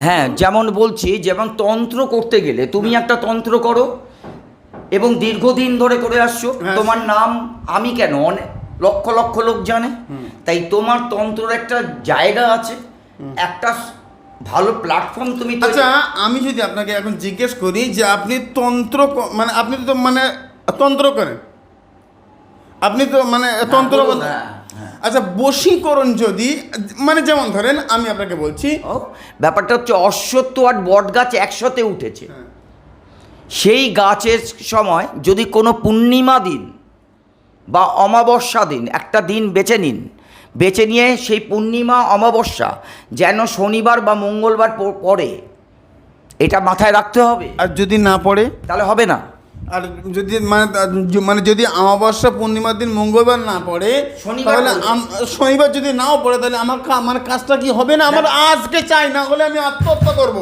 হ্যাঁ যেমন বলছি যেমন তন্ত্র করতে গেলে তুমি একটা তন্ত্র করো এবং দীর্ঘদিন ধরে করে আসছো হ্যাঁ। তোমার নাম আমি কেন? অনেক লক্ষ লক্ষ লোক জানে। তাই তোমার তন্ত্রের একটা জায়গা আছে একটা ভালো প্ল্যাটফর্ম তুমি আচ্ছা আমি যদি আপনাকে এখন জিজ্ঞেস করি যে আপনি তন্ত্র মানে আপনি তো মানে তন্ত্র করেন। আপনি তো মানে তন্ত্র হ্যাঁ, হ্যাঁ। আচ্ছা বশীকরণ যদি মানে যেমন ধরেন আমি আপনাকে বলছি ও, ব্যাপারটা হচ্ছে অশ্বত্থ আর বট গাছ একসাথে উঠেছে। হ্যাঁ। সেই গাছের সময় যদি কোনো পূর্ণিমা দিন বা অমাবস্যা দিন একটা দিন বেছে নিন বেছে নিয়ে সেই পূর্ণিমা অমাবস্যা যেন শনিবার বা মঙ্গলবার পড়ে এটা মাথায় রাখতে হবে। আর যদি না পড়ে? তাহলে হবে না। আর যদি মানে মানে যদি অমাবস্যা পূর্ণিমার দিন মঙ্গলবার না পড়ে তাহলে শনিবার যদি নাও পড়ে তাহলে আমার মানে কাজটা কি হবে না? আমার আজকে চাই না হলে আমি আত্মহত্যা করব।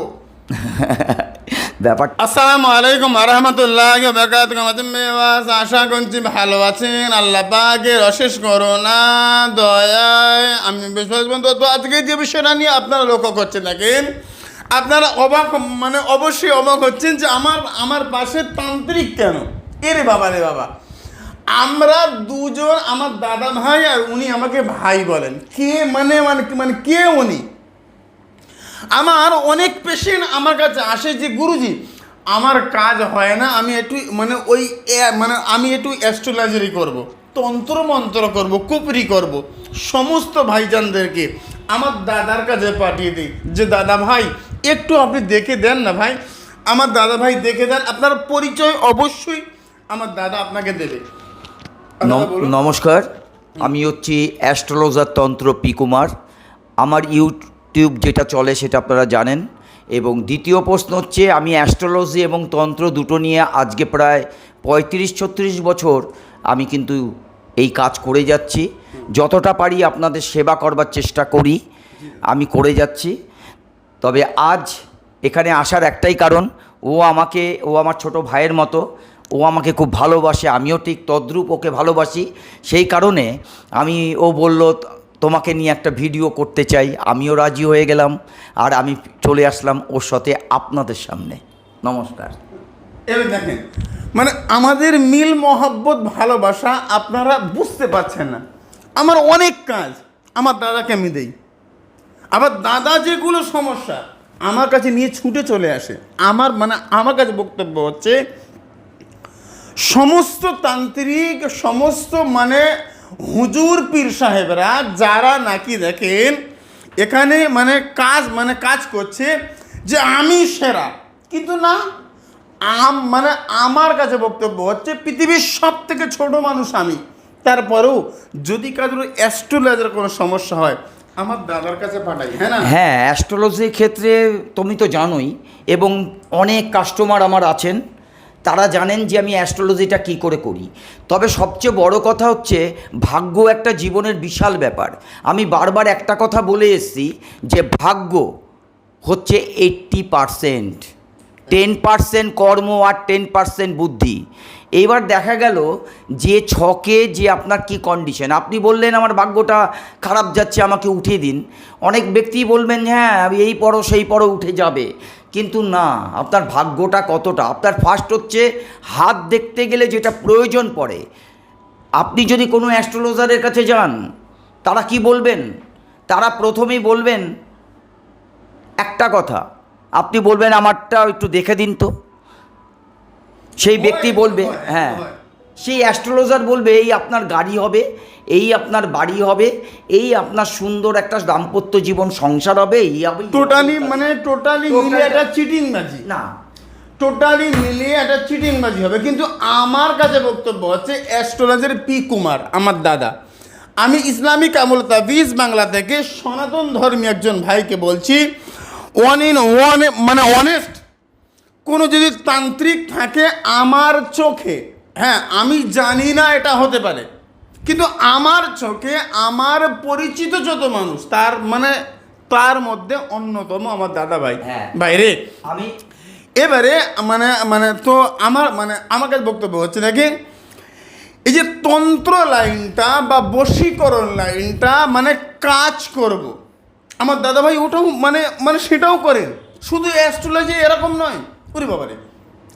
ব্যাপার আসসালামু আলাইকুম আরহামতুল্লাহ আশা করছি ভালো আছেন। আল্লাহ পাকের অশেষ করোনা দয়ায়। আমি বিশ্বাস করব তো আজকে যে বিষয়টা নিয়ে আপনারা লক্ষ্য করছেন দেখেন আপনারা অবাক মানে অবশ্যই অবাক হচ্ছেন যে আমার আমার পাশে তান্ত্রিক কেন এরে বাবা রে বাবা আমরা দুজন, আমার দাদা ভাই আর উনি আমাকে ভাই বলেন কে মানে মানে মানে কে উনি আমার অনেক পেশেন্ট আমার কাছে আসে যে, গুরুজি, আমার কাজ হয় না, আমি একটু মানে ওই মানে আমি একটু অ্যাস্ট্রোলজারি করব। তন্ত্র মন্ত্র করব, কুপরি করব। সমস্ত ভাইজানদেরকে আমার দাদার কাছে পাঠিয়ে দিই যে, দাদা ভাই একটু আপনি দেখে দেন না ভাই। আমার দাদা ভাই দেখে দেন। আপনার পরিচয় অবশ্যই আমার দাদা আপনাকে দেবে। নমস্কার আমি হচ্ছি অ্যাস্ট্রোলজার তন্ত্র পি কুমার। আমার ইউটিউব যেটা চলে সেটা আপনারা জানেন। এবং দ্বিতীয় প্রশ্ন হচ্ছে আমি অ্যাস্ট্রোলজি এবং তন্ত্র দুটো নিয়ে আজকে প্রায় পঁয়ত্রিশ ছত্রিশ বছর আমি কিন্তু এই কাজ করে যাচ্ছি। যতটা পারি আপনাদের সেবা করবার চেষ্টা করি। আমি করে যাচ্ছি। তবে আজ এখানে আসার একটাই কারণ, ও আমাকে, ও আমার ছোট ভাইয়ের মতো, ও আমাকে খুব ভালোবাসে, আমিও ঠিক তদ্রূপ ওকে ভালোবাসি। সেই কারণে আমি, ও বলল, তোমাকে নিয়ে একটা ভিডিও করতে চাই। আমিও রাজি হয়ে গেলাম, আর আমি চলে আসলাম ওর সাথে আপনাদের সামনে। নমস্কার। দেখেন মানে আমাদের মিল, মহব্বত, ভালোবাসা আপনারা বুঝতে পারছেন না। আমার অনেক কাজ, আমার দাদাকে আমি দেই। আবার দাদা যেগুলো সমস্যা? আমার কাছে নিয়ে ছুটে চলে আসে। আমার মানে আমার কাছে বক্তব্য হচ্ছে, সমস্ত তান্ত্রিক, সমস্ত মানে হুজুর পীর সাহেবরা যারা নাকি দেখেন, এখানে মানে কাজ মানে কাজ করছে যে আমি সেরা। কিন্তু না, আম মানে আমার কাছে বক্তব্য হচ্ছে, পৃথিবীর সব থেকে ছোট মানুষ আমি। তারপরেও যদি কারোর অ্যাস্ট্রোলজার কোনো সমস্যা হয় আমার দাদার কাছে পাঠাই হ্যাঁ না? হ্যাঁ অ্যাস্ট্রোলজির ক্ষেত্রে তুমি তো জানোই, এবং অনেক কাস্টমার আমার আছেন, তারা জানেন যে আমি অ্যাস্ট্রোলজিটা কী করে করি। তবে সবচেয়ে বড় কথা হচ্ছে, ভাগ্য একটা জীবনের বিশাল ব্যাপার। আমি বারবার একটা কথা বলে এসেছি যে ভাগ্য হচ্ছে এইট্টি পারসেন্ট টেন পার্সেন্ট কর্ম আর টেন পার্সেন্ট বুদ্ধি। এইবার দেখা গেল যে ছকে যে আপনার কি কন্ডিশন আপনি বললেন আমার ভাগ্যটা খারাপ যাচ্ছে, আমাকে উঠিয়ে দিন। অনেক ব্যক্তি বলবেন হ্যাঁ এই পড়ো, সেই পড়ো, উঠে যাবে। কিন্তু না, আপনার ভাগ্যটা কতটা? আপনার ফার্স্ট হচ্ছে হাত দেখতে গেলে যেটা প্রয়োজন পড়ে। আপনি যদি কোনো অ্যাস্ট্রোলজারের কাছে যান, তারা কি বলবেন? তারা প্রথমেই বলবেন, একটা কথা। আপনি বলবেন, আমারটা একটু দেখে দিন তো। সেই ব্যক্তি বলবে হ্যাঁ। সেই অ্যাস্ট্রোলজার বলবে এই আপনার গাড়ি হবে এই আপনার বাড়ি হবে এই আপনার সুন্দর একটা দাম্পত্য জীবন সংসার হবে এই হবে টোটালি মানে টোটালি মিলিয়ে একটা চিটিং বাজি না। টোটালি মিলিয়ে একটা চিটিং বাজি হবে। কিন্তু আমার কাছে বক্তব্য হচ্ছে অ্যাস্ট্রোলজার পি কুমার আমার দাদা। আমি ইসলামিক আমল তাবিজ বাংলা থেকে সনাতন ধর্মী একজন ভাইকে বলছি। ওয়ান ইন ওয়ান মানে অনেস্ট কোনো যদি তান্ত্রিক থাকে আমার চোখে হ্যাঁ আমি জানি না এটা হতে পারে কিন্তু আমার চোখে আমার পরিচিত যত মানুষ তার মানে তার মধ্যে অন্যতম আমার দাদা ভাই হ্যাঁ। বাইরে আমি এবারে মানে মানে তো আমার মানে আমার কাছে বক্তব্য হচ্ছে নাকি এই যে তন্ত্র লাইনটা বা বশীকরণ লাইনটা মানে কাজ করব। আমার দাদাভাই ওটাও মানে মানে সেটাও করেন শুধু অ্যাস্ট্রোলজি এরকম নয় ওরে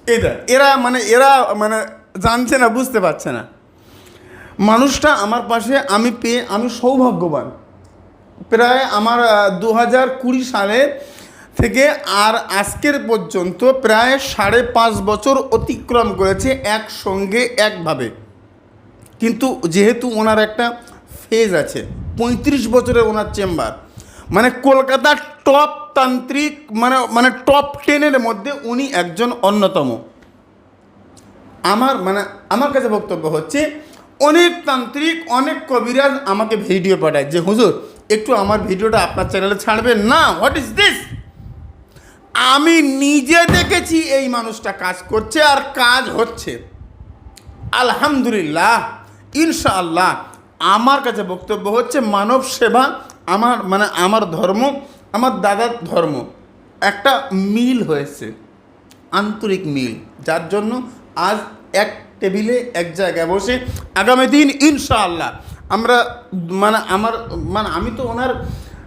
এটা এরা মানে এরা মানে জানছে না, বুঝতে পারছে না। মানুষটা আমার পাশে, আমি পেয়ে, আমি সৌভাগ্যবান। প্রায় আমার দু হাজার কুড়ি সালে থেকে আর আজকের পর্যন্ত প্রায় সাড়ে পাঁচ বছর অতিক্রম করেছে একসঙ্গে, একভাবে। কিন্তু যেহেতু ওনার একটা ফেজ আছে, পঁয়ত্রিশ বছরের ওনার চেম্বার মানে কলকাতার টপ তান্ত্রিক মানে মানে টপ টেনের মধ্যে উনি একজন অন্যতম। আমার মানে আমার কাছে বক্তব্য হচ্ছে, অনেক তান্ত্রিক, অনেক কবিরাজ আমাকে ভিডিও পাঠায় যে, হুজুর, একটু আমার ভিডিওটা আপনার চ্যানেলে ছাড়বেন না? হোয়াট ইজ দিস আমি নিজে দেখেছি এই মানুষটা কাজ করছে আর কাজ হচ্ছে। আলহামদুলিল্লাহ, ইনশাআল্লাহ, আমার কাছে বক্তব্য হচ্ছে মানব সেবা, আমার মানে আমার ধর্ম আমার দাদার ধর্ম একটা মিল হয়েছে আন্তরিক মিল যার জন্য আজ এক টেবিলে এক জায়গায় বসে আগামী দিন ইনশাআল্লাহ আমরা মানে আমার মানে আমি তো ওনার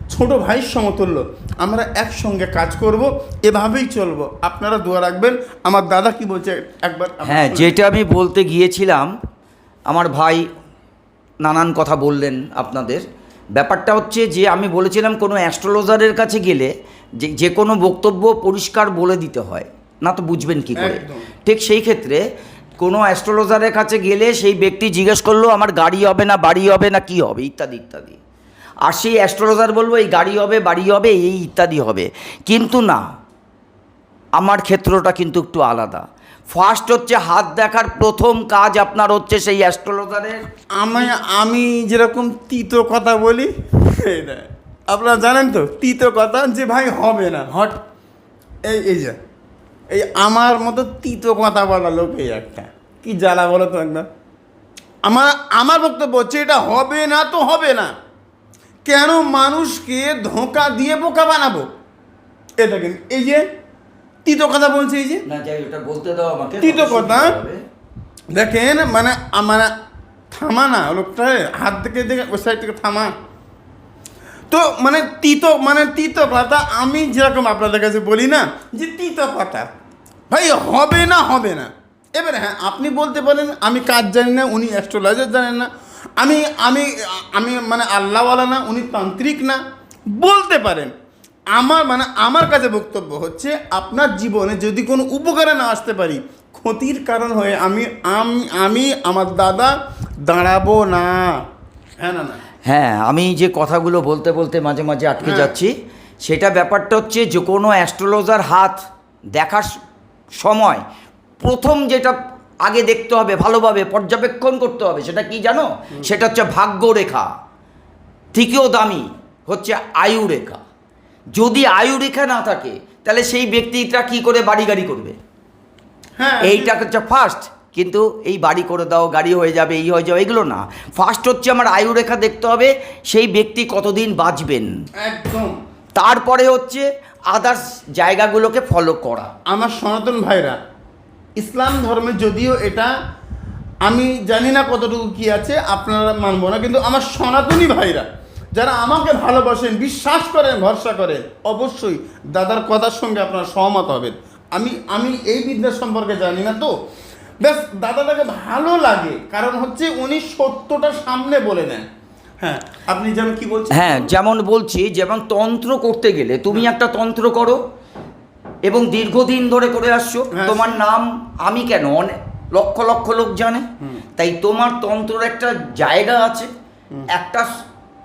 ছোট ভাইয়ের সমতুল্য আমরা একসঙ্গে কাজ করব এভাবেই চলব। আপনারা দোয়া রাখবেন আমার দাদা কি বলছে একবার হ্যাঁ যেটা আমি বলতে গিয়েছিলাম আমার ভাই নানান কথা বললেন আপনাদের। ব্যাপারটা হচ্ছে যে আমি বলেছিলাম কোনো অ্যাস্ট্রোলজারের কাছে গেলে যে যে কোনো বক্তব্য পরিষ্কার বলে দিতে হয়। না তো বুঝবেন কি করে? ঠিক সেই ক্ষেত্রে কোনো অ্যাস্ট্রোলজারের কাছে গেলে সেই ব্যক্তি জিজ্ঞেস করল আমার গাড়ি হবে না বাড়ি হবে না কি হবে? ইত্যাদি ইত্যাদি। আর সেই অ্যাস্ট্রোলজার বলব এই গাড়ি হবে বাড়ি হবে এই ইত্যাদি হবে। কিন্তু না আমার ক্ষেত্রটা কিন্তু একটু আলাদা। ফার্স্ট হচ্ছে হাত দেখার প্রথম কাজ আপনার হচ্ছে সেই অ্যাস্ট্রোলজারের। আমি আমি যেরকম তিতো কথা বলি আপনারা জানেন তো, তিতো কথা যে ভাই হবে না। হট, এই এই যে, এই আমার মতো তিতো কথা বলা লোক এই একটা। কি জ্বালা বলো তো একদম আমার আমার বক্তব্য হচ্ছে, এটা হবে না তো হবে না। কেন মানুষকে ধোঁকা দিয়ে বোকা বানাবো? এটা কিন্তু, এই যে তিতো কথা বলছি এই যে। না যাই ওটা বলতে দাও আমাকে তিতো কথা? দেখেন মানে আ- মানে থামা না লোকটা হাত থেকে দেখে ওই সাইড থেকে থামা। তো মানে তিতো মানে তিতো কথা আমি যেরকম আপনাদের কাছে বলি না যে তিতো কথা ভাই হবে না হবে না। এবারে হ্যাঁ আপনি বলতে পারেন আমি কাজ জানি না উনি অ্যাস্ট্রোলজার জানেন না। আমি আমি আমি মানে আল্লাহওয়ালা না উনি তান্ত্রিক না। বলতে পারেন আমার মানে আমার কাছে বক্তব্য হচ্ছে আপনার জীবনে যদি কোনো উপকারে না আসতে পারি ক্ষতির কারণ হয়ে আমি আমি আমার দাদা দাঁড়াবো না। হ্যাঁ না না? হ্যাঁ আমি যে কথাগুলো বলতে বলতে মাঝে মাঝে আটকে হ্যাঁ। যাচ্ছি সেটা ব্যাপারটা হচ্ছে যে কোনো অ্যাস্ট্রোলজার হাত দেখার সময় প্রথম যেটা আগে দেখতে হবে ভালোভাবে পর্যবেক্ষণ করতে হবে সেটা কি জানো? সেটা হচ্ছে ভাগ্যরেখা। থেকেও দামি হচ্ছে আয়ু রেখা যদি আয়ু রেখা না থাকে তাহলে সেই ব্যক্তিটা কি করে বাড়ি গাড়ি করবে? হ্যাঁ এইটা হচ্ছে ফার্স্ট কিন্তু এই বাড়ি করে দাও গাড়ি হয়ে যাবে এই হয়ে যাবে এগুলো না। ফার্স্ট হচ্ছে আমার আয়ু রেখা দেখতে হবে সেই ব্যক্তি কতদিন বাঁচবেন। একদম। তারপরে হচ্ছে আদার্স জায়গাগুলোকে ফলো করা। আমার সনাতন ভাইরা ইসলাম ধর্মে যদিও এটা আমি জানি না কতটুকু কি আছে আপনারা মানবো না কিন্তু আমার সনাতনী ভাইরা যারা আমাকে ভালোবাসেন বিশ্বাস করেন ভরসা করেন অবশ্যই দাদার কথার সঙ্গে আপনারা সহমত হবেন। আমি আমি এই বিদ্যা সম্পর্কে জানি না তো। ব্যাস দাদাটাকে ভালো লাগে কারণ হচ্ছে উনি সত্যটা সামনে বলে নেন। হ্যাঁ আপনি যেমন কি বলছেন? হ্যাঁ যেমন বলছি যেমন তন্ত্র করতে গেলে তুমি একটা তন্ত্র করো এবং দীর্ঘদিন ধরে করে আসছো হ্যাঁ। তোমার নাম আমি কেন? অনেক লক্ষ লক্ষ লোক জানে। তাই তোমার তন্ত্রর একটা জায়গা আছে। একটা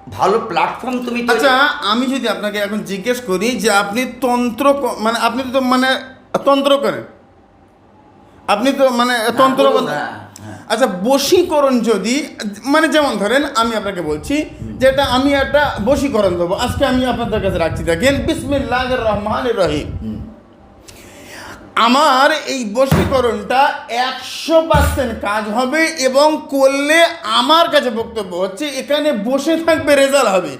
ভালো প্ল্যাটফর্ম তুমি আচ্ছা আমি যদি আপনাকে এখন জিজ্ঞেস করি যে আপনি তন্ত্র মানে আপনি তো মানে তন্ত্র করেন। আপনি তো মানে তন্ত্র বলুন, হ্যাঁ, হ্যাঁ। আচ্ছা বশীকরণ যদি মানে যেমন ধরেন আমি আপনাকে বলছি যেটা আমি একটা বশীকরণ দেবো। আজকে আমি আপনাদের কাছে রাখছি দেখেন বিসমিল্লাহ রহমান রহিম। আমার এই বশীকরণটা একশো পার্সেন্ট কাজ হবে এবং করলে আমার কাছে বক্তব্য হচ্ছে এখানে বসে থাকবে রেজাল্ট হবে।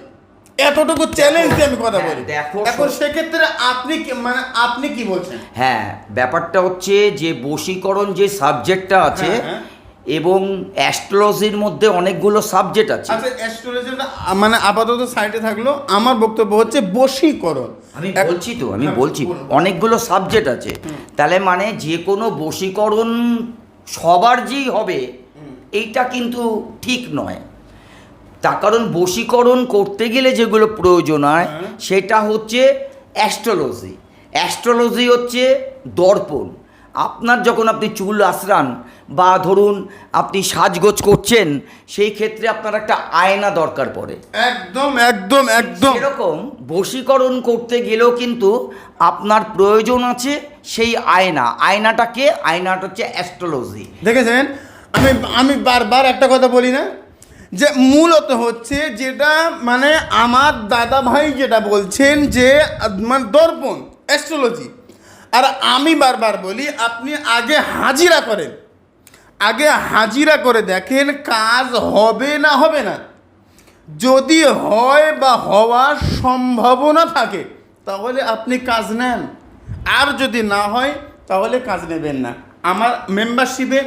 এতটুকু চ্যালেঞ্জ দিয়ে আমি কথা হ্যাঁ, বলি। এখন সেক্ষেত্রে আপনি মানে আপনি কি বলছেন? হ্যাঁ ব্যাপারটা হচ্ছে যে বশীকরণ যে সাবজেক্টটা আছে হ্যাঁ, হ্যাঁ। এবং অ্যাস্ট্রোলজির মধ্যে অনেকগুলো সাবজেক্ট আছে। আচ্ছা অ্যাস্ট্রোলজিটা মানে আপাতত সাইডে থাকল। আমার বক্তব্য হচ্ছে বশীকরণ। আমি বলছি তো আমি বলছি অনেকগুলো সাবজেক্ট আছে। তাহলে মানে যে কোনো বশীকরণ সবার যেই হবে এইটা কিন্তু ঠিক নয়। তার কারণ বশীকরণ করতে গেলে যেগুলো প্রয়োজন হয় হ্যাঁ। সেটা হচ্ছে অ্যাস্ট্রোলজি অ্যাস্ট্রোলজি হচ্ছে দর্পণ। আপনার যখন আপনি চুল আশ্রান বা ধরুন আপনি সাজগোজ করছেন সেই ক্ষেত্রে আপনার একটা আয়না দরকার পড়ে। একদম একদম একদম। এরকম বশীকরণ করতে গেলেও কিন্তু আপনার প্রয়োজন আছে সেই আয়না। আয়নাটাকে আয়নাটা হচ্ছে অ্যাস্ট্রোলজি। দেখেছেন? আমি আমি বারবার একটা কথা বলি না যে মূলত হচ্ছে যেটা মানে আমার দাদা ভাই যেটা বলছেন যে মানে দর্পণ অ্যাস্ট্রোলজি। আর আমি বারবার বলি আপনি আগে হাজিরা করেন। আগে হাজিরা করে দেখেন কাজ হবে না হবে না। যদি হয় বা হওয়ার সম্ভাবনা থাকে, তাহলে আপনি কাজ নেন। আর যদি না হয়, তাহলে কাজ নেবেন না। আমার মেম্বারশিপে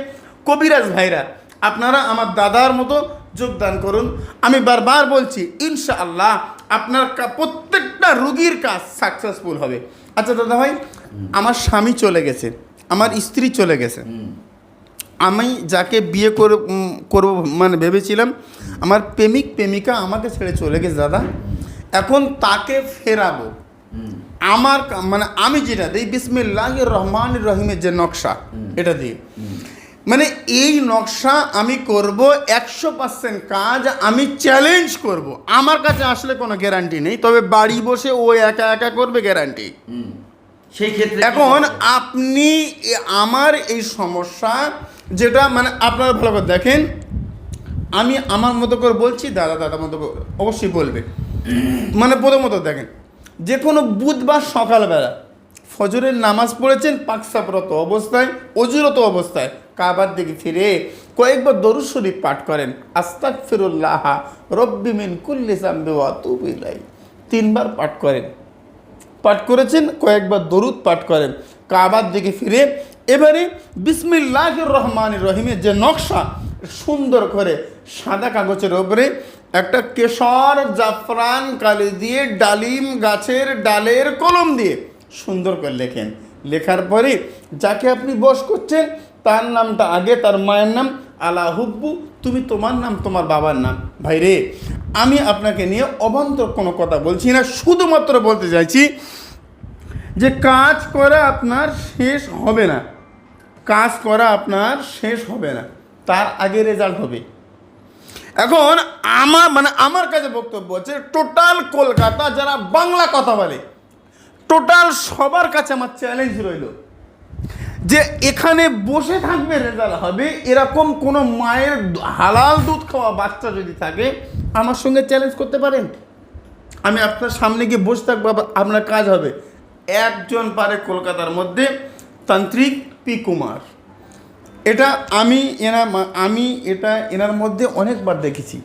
কবিরাজ ভাইরা, আপনারা আমার দাদার মতো যোগদান করুন। আমি বারবার বলছি, ইনশাআল্লাহ আপনার প্রত্যেকটা রুগীর কাজ সাকসেসফুল হবে। আচ্ছা দাদা ভাই আমার স্বামী চলে গেছে, আমার স্ত্রী চলে গেছে। আমি যাকে বিয়ে করে করব মানে ভেবেছিলাম আমার প্রেমিক প্রেমিকা আমাকে ছেড়ে চলে গেছে দাদা। এখন তাকে ফেরাবো। আমার মানে আমি যেটা দিই বিসমিল্লাহ রহমান রহিমের যে নকশা এটা দিই মানে এই নকশা আমি করব একশো পার্সেন্ট কাজ আমি চ্যালেঞ্জ করব। আমার কাছে আসলে কোনো গ্যারান্টি নেই তবে বাড়ি বসে ও একা একা করবে গ্যারান্টি সেই ক্ষেত্রে এখন আপনি আমার এই সমস্যা যেটা মানে আপনারা ভালো করে দেখেন। আমি আমার মতো করে বলছি, দাদা দাদা মতো অবশ্যই বলবে। মানে প্রথমত দেখেন, যে কোনো বুধবার সকালবেলা ফজরের নামাজ পড়েছেন পাকসাপরত অবস্থায়, অজুরত অবস্থায় কাবার দিকে ফিরে কয়েকবার দরুদ শরীফ পাঠ করেন আস্তাক ফিরুল্লাহ রব্বি মিন কুল্লি সাম্বি ওয়া তুবু তিনবার পাঠ করেন। পাঠ করেছেন, কয়েকবার দরুদ পাঠ করেন, কাবার দিকে ফিরে এবারে বিসমিল্লাহ রহমান রহিমের যে নকশা, সুন্দর করে সাদা কাগজের ওপরে একটা কেশর জাফরান কালি দিয়ে ডালিম গাছের ডালের কলম দিয়ে সুন্দর করে লেখেন। লেখার পরে যাকে আপনি বস করছেন, তার নামটা আগে, তার মায়ের নাম আলা হুব্বু তুমি তোমার নাম, তোমার বাবার নাম। ভাই রে আমি আপনাকে নিয়ে অবান্তর কোনো কথা বলছি না, শুধুমাত্র বলতে চাইছি যে কাজ করা আপনার শেষ হবে না। কাজ করা আপনার শেষ হবে না। তার আগে রেজাল্ট হবে। এখন আমার মানে আমার কাছে বক্তব্য হচ্ছে টোটাল কলকাতা যারা বাংলা কথা বলে টোটাল সবার কাছে আমার চ্যালেঞ্জ রইল। যে এখানে বসে থাকবে রেজাল্ট হবে, এরকম কোনো মায়ের হালাল দুধ খাওয়া বাচ্চা যদি থাকে, আমার সঙ্গে চ্যালেঞ্জ করতে পারেন? আমি আপনার সামনে গিয়ে বসে থাকব আপনার কাজ হবে। একজন পারে কলকাতার মধ্যে তান্ত্রিক পি কুমার। এটা আমি এনা আমি এটা এনার মধ্যে অনেকবার দেখেছি।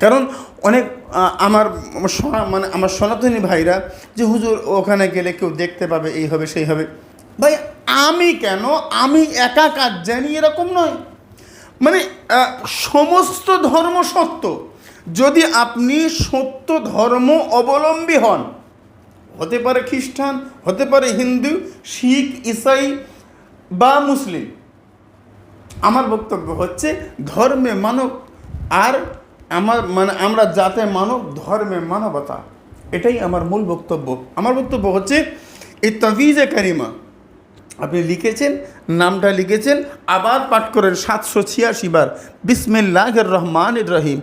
কারণ অনেক আমার মানে আমার সনাতনী ভাইরা যে হুজুর, ওখানে গেলে কেউ দেখতে পাবে, এই হবে, সেই হবে। ভাই, আমি কেন? আমি একা কাজ জানি এরকম নয়। মানে সমস্ত ধর্ম সত্য। যদি আপনি সত্য ধর্ম অবলম্বী হন হতে পারে খ্রিস্টান, হতে পারে হিন্দু, শিখ, ইসাই বা মুসলিম। আমার বক্তব্য হচ্ছে ধর্মে মানব আর আমার মানে আমরা যাতে মানব, ধর্মে মানবতা। এটাই আমার মূল বক্তব্য। আমার বক্তব্য হচ্ছে এই তাবিজে কারিমা। আপনি লিখেছেন, নামটা লিখেছেন আবার পাঠ করেন সাতশো ছিয়াশি বার। বিসমিল্লাহ রহমান রহিম।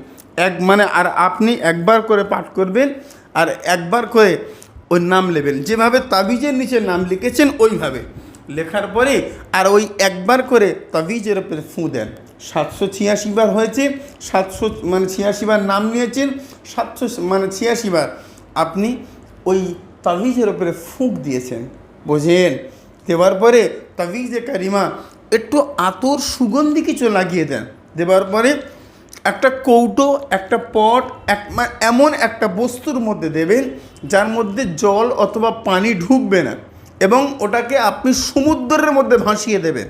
এক মানে আর আপনি একবার করে পাঠ করবেন, আর একবার করে ওই নাম নেবেন যেভাবে তাবিজের নিচে নাম লিখেছেন, ওইভাবে। লেখার পরে আর ওই একবার করে তাবিজের উপরে ফুঁ দেন। সাতশো ছিয়াশি বার হয়েছে, সাতশো মানে ছিয়াশি বার নাম নিয়েছেন, সাতশো মানে ছিয়াশি বার আপনি ওই তাবিজের উপরে ফুঁক দিয়েছেন। বোঝেন? দেওয়ার পরে তাবিজে কারিমা একটু আতর সুগন্ধি কিছু লাগিয়ে দেন। দেওয়ার পরে একটা কৌটো, একটা পট, এক এমন একটা বস্তুর মধ্যে দেবেন যার মধ্যে জল অথবা পানি ঢুকবে না এবং ওটাকে আপনি সমুদ্রের মধ্যে ভাসিয়ে দেবেন।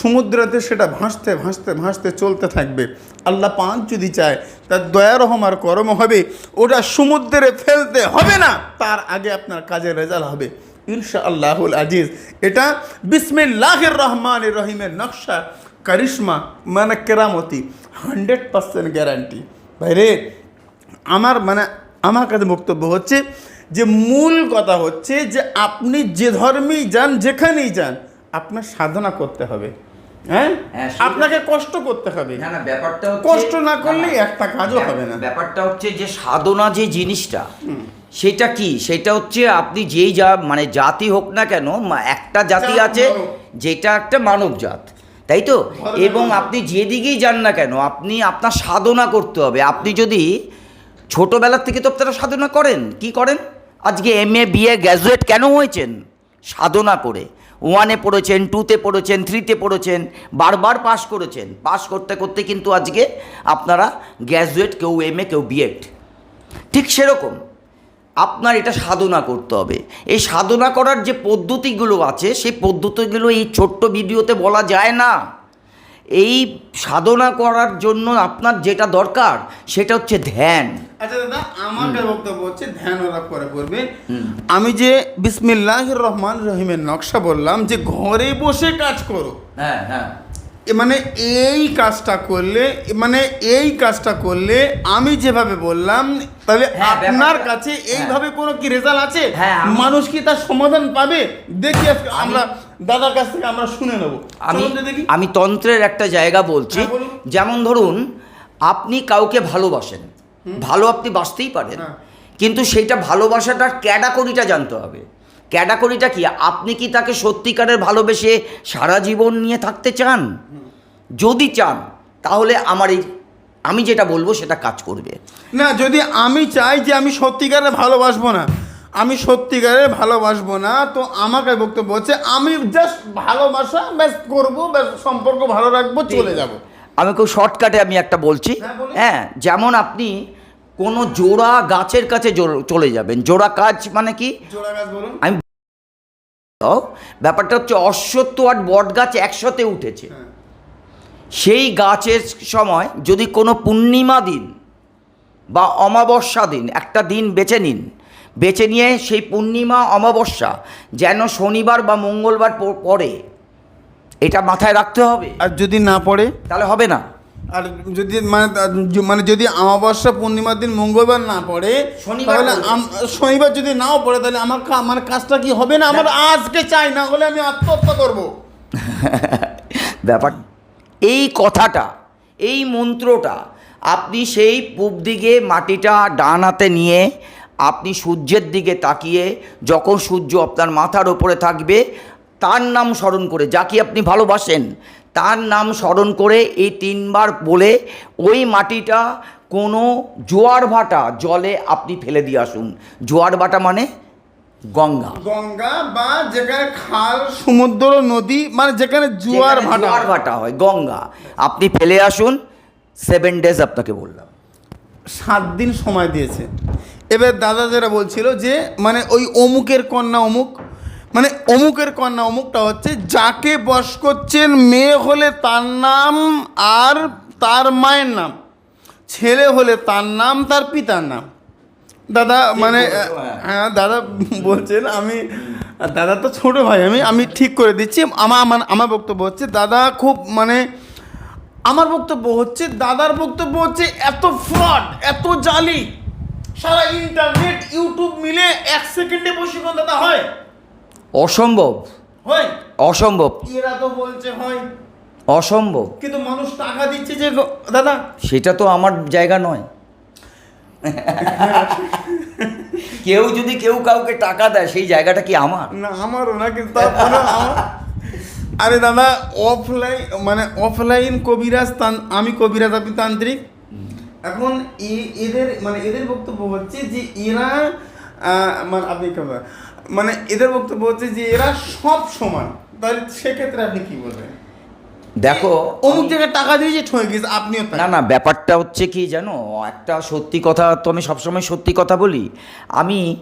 সমুদ্রতে সেটা ভাসতে ভাসতে ভাসতে চলতে থাকবে। আল্লাহ পাক যদি চায়, তার দয়া রহমার করম হবে, ওটা সমুদ্রে ফেলতে হবে না, তার আগে আপনার কাজের রেজাল্ট হবে। ইনশা আল্লাহুল আজিজ। এটা বিসমিল্লাহির রহমান রহিমের নকশা, কারিশমা মানে কেরামতি। Hundred percent guarantee. ভাইরে আমার মানে আমার কাছে বক্তব্য হচ্ছে যে মূল কথা হচ্ছে যে আপনি যে ধর্মেই যান যেখানেই যান আপনার সাধনা করতে হবে। হ্যাঁ? হ্যাঁ, আপনাকে কষ্ট করতে হবে। না না ব্যাপারটা কষ্ট না করলে একটা কাজও হবে না। ব্যাপারটা হচ্ছে যে সাধনা যে জিনিসটা সেটা কি? সেটা হচ্ছে আপনি যেই যা মানে জাতি হোক না কেন একটা জাতি আছে যেটা একটা মানব জাত তাই তো? এবং আপনি যেদিকেই যান না কেন আপনি আপনার সাধনা করতে হবে। আপনি যদি ছোটোবেলার থেকে তো আপনারা সাধনা করেন কি করেন? আজকে এম এ বিএ গ্র্যাজুয়েট কেন হয়েছেন? সাধনা করে। ওয়ানে পড়েছেন টুতে পড়েছেন থ্রিতে পড়েছেন বারবার পাস করেছেন। পাস করতে করতে কিন্তু আজকে আপনারা গ্র্যাজুয়েট কেউ এম এ কেউ বিএড ঠিক সেরকম। আপনার এটা সাধনা করতে হবে। এই সাধনা করার যে পদ্ধতিগুলো আছে সেই পদ্ধতিগুলো এই ছোট্ট ভিডিওতে বলা যায় না। এই সাধনা করার জন্য আপনার যেটা দরকার সেটা হচ্ছে ধ্যান। আচ্ছা দাদা আমার বক্তব্য হচ্ছে ধ্যান ওরা করে করবে। আমি যে বিসমিল্লাহ রহমান রহিমের নকশা বললাম যে ঘরে বসে কাজ করো। হ্যাঁ হ্যাঁ। মানে এই কাজটা করলে মানে এই কাজটা করলে আমি যেভাবে বললাম তাহলে হ্যাঁ, আপনার কাছে এইভাবে কোনো কি রেজাল্ট আছে? হ্যাঁ, মানুষ কি তার সমাধান পাবে? দেখি আজকে আমরা দাদার কাছ থেকে আমরা শুনে নেব। আমি দেখি। আমি তন্ত্রের একটা জায়গা বলছি। হ্যাঁ, যেমন ধরুন আপনি কাউকে ভালোবাসেন। ভালো আপনি বাসতেই পারেন। হ্যাঁ। কিন্তু সেইটা ভালোবাসাটার ক্যাডাকরিটা জানতে হবে। ক্যাডাকরিটা কি? আপনি কি তাকে সত্যিকারের ভালোবেসে সারা জীবন নিয়ে থাকতে চান? যদি চান তাহলে আমার এই আমি যেটা বলব সেটা কাজ করবে। না যদি আমি চাই যে আমি সত্যিকারে ভালোবাসবো না আমি সত্যিকারে ভালোবাসবো না তো আমাকে বক্তব্য হচ্ছে আমি জাস্ট ভালোবাসা ব্যাস করব ব্যাস সম্পর্ক ভালো রাখব চলে যাব। আমি খুব শর্টকাটে আমি একটা বলছি। হ্যাঁ, হ্যাঁ যেমন আপনি কোনো জোড়া গাছের কাছে চলে যাবেন। জোড়া কাজ মানে কি? জোড়া গাছ বলুন। আমি ব্যাপারটা হচ্ছে অশ্বত্থ আর বট গাছ একসাথে উঠেছে। হ্যাঁ। সেই গাছের সময় যদি কোনো পূর্ণিমা দিন বা অমাবস্যা দিন একটা দিন বেছে নিন। বেছে নিয়ে সেই পূর্ণিমা অমাবস্যা যেন শনিবার বা মঙ্গলবার প- পড়ে এটা মাথায় রাখতে হবে। আর যদি না পড়ে? তাহলে হবে না। আর যদি মানে মানে যদি অমাবস্যা পূর্ণিমার দিন মঙ্গলবার না পড়ে তাহলে শনিবার যদি নাও পড়ে তাহলে আমার আমার কাজটা কি হবে না? আমার আজকে চাই না হলে আমি আত্মহত্যা করব। ব্যাপার এই কথাটা এই মন্ত্রটা আপনি সেই পূব দিকে মাটিটা ডান হাতে নিয়ে আপনি সূর্যের দিকে তাকিয়ে যখন সূর্য আপনার মাথার ওপরে থাকবে তার নাম স্মরণ করে যাকে আপনি ভালোবাসেন তার নাম স্মরণ করে এই তিনবার বলে ওই মাটিটা কোনো জোয়ার ভাটা জলে আপনি ফেলে দিয়ে আসুন। জোয়ার ভাটা মানে গঙ্গা। গঙ্গা বা যেখানে খাল সমুদ্র নদী মানে যেখানে জোয়ার ভাটা জোয়ার ভাটা হয় গঙ্গা। আপনি ফেলে আসুন সেভেন ডেজ আপনাকে বললাম। সাত দিন সময় দিয়েছে। এবার দাদা যেটা বলছিল যে মানে ওই অমুকের কন্যা অমুক মানে অমুকের কন্যা অমুকটা হচ্ছে যাকে বস করছেন মেয়ে হলে তার নাম আর তার মায়ের নাম। ছেলে হলে তার নাম তার পিতার নাম। দাদা মানে হ্যাঁ। দাদা বলছেন আমি দাদা তো ছোটো ভাই আমি আমি ঠিক করে দিচ্ছি। আমার আমার আমার বক্তব্য হচ্ছে দাদা খুব মানে আমার বক্তব্য হচ্ছে দাদার বক্তব্য হচ্ছে এত ফ্রড এত জালি। সারা ইন্টারনেট ইউটিউব মিলে এক সেকেন্ডে বসীকরণ দাদা হয়। অসম্ভব। অসম্ভব। এরা তো বলছে হয় অসম্ভব। কিন্তু মানুষ টাকা দিচ্ছে যে দাদা। সেটা তো আমার জায়গা নয়। কেউ যদি কেউ কাউকে টাকা দেয় সেই জায়গাটা কি আমার? না আমারও না কিন্তু আরে দাদা অফলাইন মানে অফলাইন কবিরাজ তান- আমি কবিরাজ আপনি তান্ত্রিক এখন এদের মানে এদের বক্তব্য হচ্ছে যে এরা মানে আপনি কেমন- মানে এদের বক্তব্য হচ্ছে যে এরা সব সমান। তাহলে সেক্ষেত্রে আপনি কি বলবেন? দেখো অমুক জায়গায় টাকা দিয়েছে ঠকে গেছে আপনিও না না ব্যাপারটা হচ্ছে কি জানো? একটা সত্যি কথা তো আমি সবসময় সত্যি কথা বলি। আমি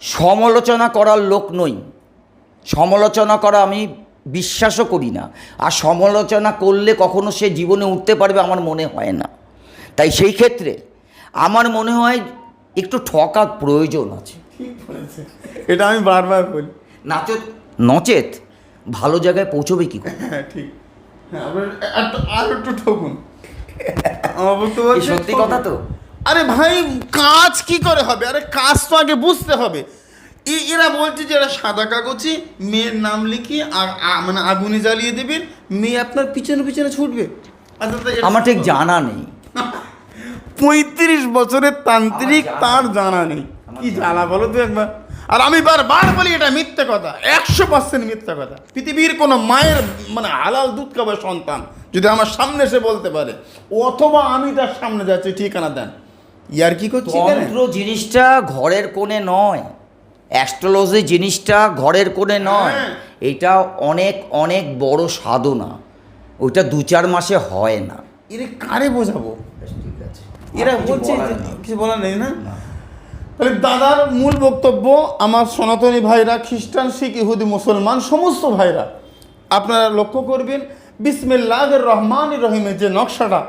সমালোচনা করার লোক নই। সমালোচনা করা আমি বিশ্বাসও করি না। আর সমালোচনা করলে কখনো সে জীবনে উঠতে পারবে আমার মনে হয় না। তাই সেই ক্ষেত্রে আমার মনে হয় একটু ঠকার প্রয়োজন আছে। ঠিক বলেছে। এটা আমি বারবার বলি। নাচত নচেত ভালো জায়গায় পৌঁছবে কি করে? হ্যাঁ ঠিক। হ্যাঁ আর একটু ঠকুন। সত্যি কথা তো। আরে ভাই কাজ কি করে হবে? আরে কাজ তো আগে বুঝতে হবে। এরা বলছে যে এরা সাদা কাগজে মেয়ের নাম লিখিয়ে আর মানে আগুনে জ্বালিয়ে দেবেন মেয়ে আপনার পিছনে পিছনে ছুটবে। আচ্ছা, তো আমার ঠিক জানা নেই। পঁয়ত্রিশ বছরের তান্ত্রিক তার জানা নেই। কি জ্বালা বলো তো একবার। আর আমি বারবার বলি এটা মিথ্যে কথা একশো পার্সেন্ট মিথ্যে কথা। পৃথিবীর কোনো মায়ের মানে হালাল দুধ খাবে সন্তান যদি আমার সামনে এসে বলতে পারে অথবা আমি তার সামনে যাচ্ছি ঠিকানা দেন। ইয়ার কি করছি? তন্ত্র জিনিসটা ঘরের কোণে নয় অ্যাস্ট্রোলজি জিনিসটা ঘরের কোণে নয় হ্যাঁ। এটা অনেক অনেক বড় সাধনা ওইটা দু চার মাসে হয় না। এরে কারে বোঝাবো? ঠিক আছে। এরা বলছে কিছু বলার নেই না। তাহলে দাদার মূল বক্তব্য আমার সনাতনী ভাইরা, খ্রিস্টান, শিখ, ইহুদি, মুসলমান, সমস্ত ভাইরা। আপনারা লক্ষ্য করবেন বিসমিল্লাহ রহমান রহিমের যে নকশাটা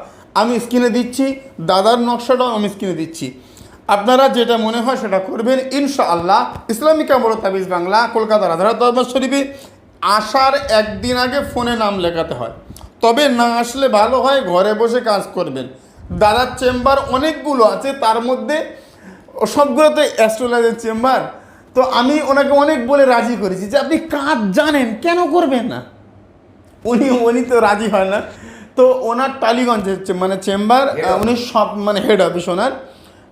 আমি স্ক্রিনে দিচ্ছি, দাদার নকশাটাও আমি স্ক্রিনে দিচ্ছি। আপনারা যেটা মনে হয় সেটা করবেন, ইনশাআল্লাহ ইসলামিক আমল তাবিজ বাংলা, কলকাতা রাধারা দরবার শরীফে আসার একদিন আগে ফোনে নাম লেখাতে হয়। তবে না আসলে ভালো হয়, ঘরে বসে কাজ করবেন। দাদার চেম্বার অনেকগুলো আছে, তার মধ্যে ও সবগুলোতে অ্যাস্ট্রোলজার চেম্বার। তো আমি ওনাকে অনেক বলে রাজি করেছি যে আপনি কাজ জানেন কেন করবেন না? উনি উনি তো রাজি হয় না। তো ওনার টালিগঞ্জের চে- মানে চেম্বার উনি সব মানে হেড অফিস ওনার।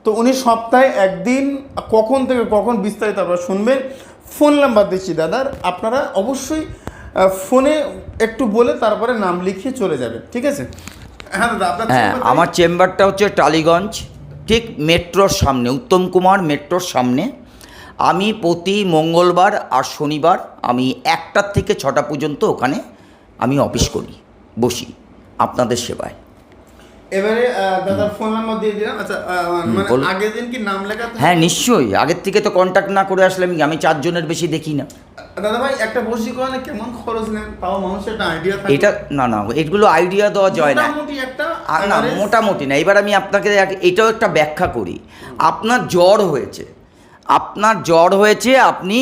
তো উনি সপ্তাহে একদিন কখন থেকে কখন বিস্তারিত আপনারা শুনবেন ফোন নাম্বার দিচ্ছি দাদার। আপনারা অবশ্যই ফোনে একটু বলে তারপরে নাম লিখিয়ে চলে যাবেন ঠিক আছে? হ্যাঁ দাদা আপনার হ্যাঁ আমার চেম্বারটা হচ্ছে টালিগঞ্জ। ঠিক মেট্রোর সামনে, উত্তম কুমার মেট্রোর সামনে। আমি প্রতি মঙ্গলবার আর শনিবার আমি একটার থেকে ছটা পর্যন্ত ওখানে আমি অফিস করি, বসি আপনাদের সেবায়। এবারে দাদার ফোন নাম্বার দিয়ে দিলাম। আচ্ছা মানে আগের দিন কি নাম লেখা হ্যাঁ নিশ্চয়ই। আগের থেকে তো কন্ট্যাক্ট না করে আসলে আমি আমি চারজনের বেশি দেখি না। দাদা ভাই একটা কেমন খরচ নেন? তাও মানুষের একটা আইডিয়া থাকে। এটা না না এগুলো আইডিয়া দেওয়া যায় না। মোটামুটি একটা আর না মোটামুটি না। এবার আমি আপনাকে এটাও একটা ব্যাখ্যা করি। আপনার জ্বর হয়েছে। আপনার জ্বর হয়েছে আপনি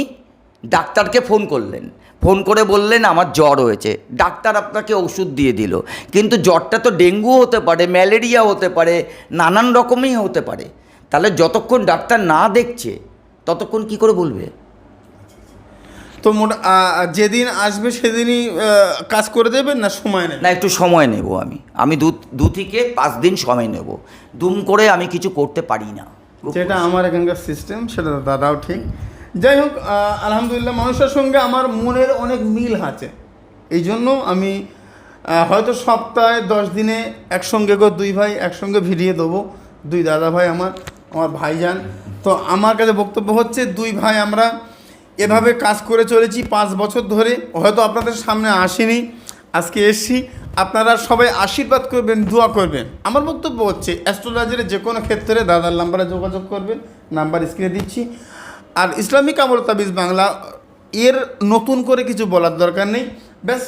ডাক্তারকে ফোন করলেন। ফোন করে বললেন আমার জ্বর হয়েছে। ডাক্তার আপনাকে ওষুধ দিয়ে দিল। কিন্তু জ্বরটা তো ডেঙ্গু হতে পারে ম্যালেরিয়া হতে পারে নানান রকমই হতে পারে। তাহলে যতক্ষণ ডাক্তার না দেখছে ততক্ষণ কি করে বলবে? তো মোটা যেদিন আসবে সেদিনই কাজ করে দেবেন না সময় নেন না একটু সময় নেব আমি। আমি দু দু থেকে পাঁচ দিন সময় নেব। দুম করে আমি কিছু করতে পারি না। যেটা আমার এখানকার সিস্টেম সেটা দাদাও ঠিক। যাই হোক আলহামদুলিল্লাহ মানুষের সঙ্গে আমার মনের অনেক মিল আছে। এই জন্য আমি হয়তো সপ্তাহে দশ দিনে একসঙ্গে করে দুই ভাই একসঙ্গে ভিড়িয়ে দেবো। দুই দাদা ভাই আমার আমার ভাইজান। তো আমার কাছে বক্তব্য হচ্ছে, দুই ভাই আমরা এভাবে কাজ করে চলেছি পাঁচ বছর ধরে। হয়তো আপনাদের সামনে আসিনি, আজকে এসছি। আপনারা সবাই আশীর্বাদ করবেন, দোয়া করবেন। আমার বক্তব্য হচ্ছে অ্যাস্ট্রোলজারের যে কোনো ক্ষেত্রে দাদার নাম্বারে যোগাযোগ করবেন। নাম্বার স্ক্রিনে দিচ্ছি। আর ইসলামিক আমল তাবিজ বাংলা এর নতুন করে কিছু বলার দরকার নেই। ব্যাস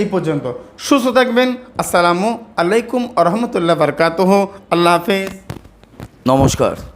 এই পর্যন্ত। সুস্থ থাকবেন। আসসালামু আলাইকুম আরহামতুল্লাহ বারকাত বারকাতহ। আল্লাহ হাফেজ। নমস্কার।